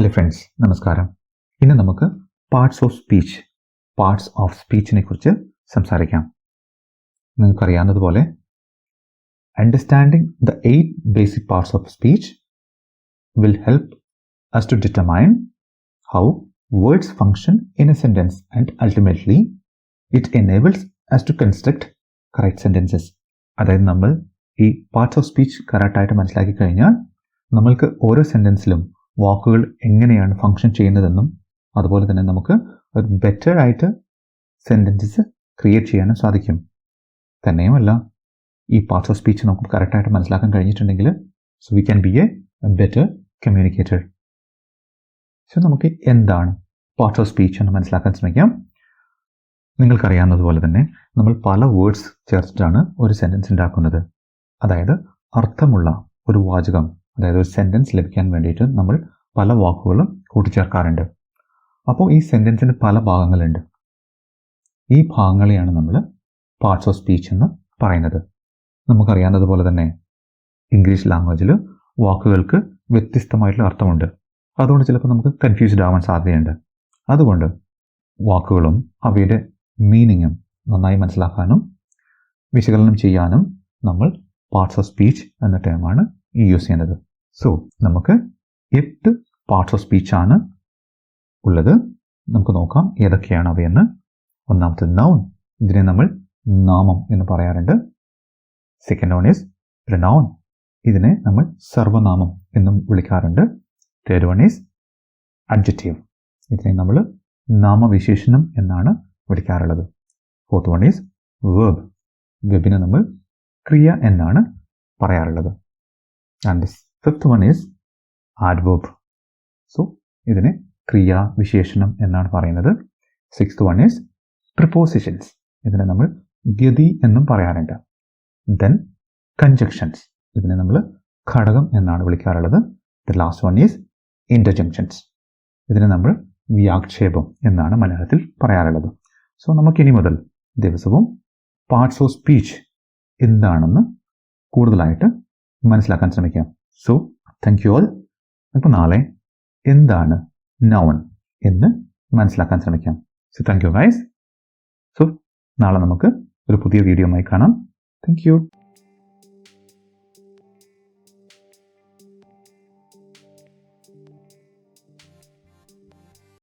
Hello friends നമസ്കാരം. ഇന്ന് നമുക്ക് parts of speech parts of സ്പീച്ചിനെ കുറിച്ച് സംസാരിക്കാം. നിങ്ങൾക്കറിയാവുന്നതുപോലെ understanding the eight basic parts of speech will help us to determine how words function in a sentence and ultimately it enables us to construct correct sentences അതായത് നമ്മൾ ഈ parts of speech കറക്റ്റായിട്ട് മനസ്സിലാക്കി കഴിഞ്ഞാൽ നമ്മൾക്ക് ഓരോ സെന്റൻസിലും വാക്കുകൾ എങ്ങനെയാണ് ഫങ്ഷൻ ചെയ്യുന്നതെന്നും അതുപോലെ തന്നെ നമുക്ക് ഒരു ബെറ്റർ ആയിട്ട് സെന്റൻസസ് ക്രിയേറ്റ് ചെയ്യാനും സാധിക്കും. തന്നെയുമല്ല ഈ പാർട്സ് ഓഫ് സ്പീച്ച് നമുക്ക് കറക്റ്റായിട്ട് മനസ്സിലാക്കാൻ കഴിഞ്ഞിട്ടുണ്ടെങ്കിൽ so we can be a better communicator so നമുക്ക് എന്താണ് പാർട്സ് ഓഫ് സ്പീച്ച് എന്ന് മനസ്സിലാക്കാൻ ശ്രമിക്കാം. നിങ്ങൾക്കറിയാവുന്നതുപോലെ തന്നെ നമ്മൾ പല വേർഡ്സ് ചേർത്തിട്ടാണ് ഒരു സെന്റൻസ് ഉണ്ടാക്കുന്നത്. അതായത് അർത്ഥമുള്ള ഒരു വാചകം. അതായത് ഒരു സെന്റൻസ് ലഭിക്കാൻ വേണ്ടിയിട്ട് നമ്മൾ പല വാക്കുകളും കൂട്ടിച്ചേർക്കാറുണ്ട്. അപ്പോൾ ഈ സെന്റൻസിന് പല ഭാഗങ്ങളുണ്ട്. ഈ ഭാഗങ്ങളെയാണ് നമ്മൾ പാർട്സ് ഓഫ് സ്പീച്ച് എന്ന് പറയുന്നത്. നമുക്കറിയാവുന്നതുപോലെ തന്നെ ഇംഗ്ലീഷ് ലാംഗ്വേജിൽ വാക്കുകൾക്ക് വ്യത്യസ്തമായിട്ടുള്ള അർത്ഥമുണ്ട്. അതുകൊണ്ട് ചിലപ്പോൾ നമുക്ക് കൺഫ്യൂസ്ഡ് ആവാൻ സാധ്യതയുണ്ട്. അതുകൊണ്ട് വാക്കുകളും അവയുടെ മീനിങ്ങും നന്നായി മനസ്സിലാക്കാനും വിശകലനം ചെയ്യാനും നമ്മൾ പാർട്സ് ഓഫ് സ്പീച്ച് എന്ന ടേമാണ് യൂസ് ചെയ്യുന്നത്. സോ നമുക്ക് എട്ട് പാർട്സ് ഓഫ് സ്പീച്ചാണ് ഉള്ളത്. നമുക്ക് നോക്കാം ഏതൊക്കെയാണ് അവയെന്ന്. ഒന്നാമത്തെ നൗൺ ഇതിനെ നമ്മൾ നാമം എന്ന് പറയാറുണ്ട്. സെക്കൻഡ് വൺ ഈസ് പ്രനൗൺ ഇതിനെ നമ്മൾ സർവനാമം എന്നും വിളിക്കാറുണ്ട്. തേർഡ് വൺ ഈസ് അഡ്ജക്റ്റീവ് ഇതിനെ നമ്മൾ നാമവിശേഷണം എന്നാണ് വിളിക്കാറുള്ളത്. ഫോർത്ത് വൺ ഈസ് വേബ് വെബിനെ നമ്മൾ ക്രിയ എന്നാണ് പറയാറുള്ളത്. And fifth one is adverb so ഇതിനെ ക്രിയാവിശേഷണം എന്നാണ് പറയുന്നത്. സിക്സ്ത് വൺ ഈസ് പ്രിപ്പോസിഷൻസ് ഇതിനെ നമ്മൾ ഗതി എന്നും പറയാറുണ്ട്. ദെൻ കൺജക്ഷൻസ് ഇതിനെ നമ്മൾ ഘടകം എന്നാണ് വിളിക്കാറുള്ളത്. The last one is interjections ഇതിനെ നമ്മൾ വ്യാക്ഷേപം എന്നാണ് മലയാളത്തിൽ പറയാറുള്ളത്. സോ നമുക്കിനി മുതൽ ദിവസവും പാർട്സ് ഓഫ് സ്പീച്ച് എന്താണെന്ന് കൂടുതലായിട്ട് മനസ്സിലാക്കാൻ ശ്രമിക്കാം. സോ താങ്ക് യു ഓൾ അപ്പോൾ നാളെ എന്താണ് നൗൺ എന്ന് മനസ്സിലാക്കാൻ ശ്രമിക്കാം. So thank you guys so നാളെ നമുക്ക് ഒരു പുതിയ വീഡിയോയുമായി കാണാം. Thank you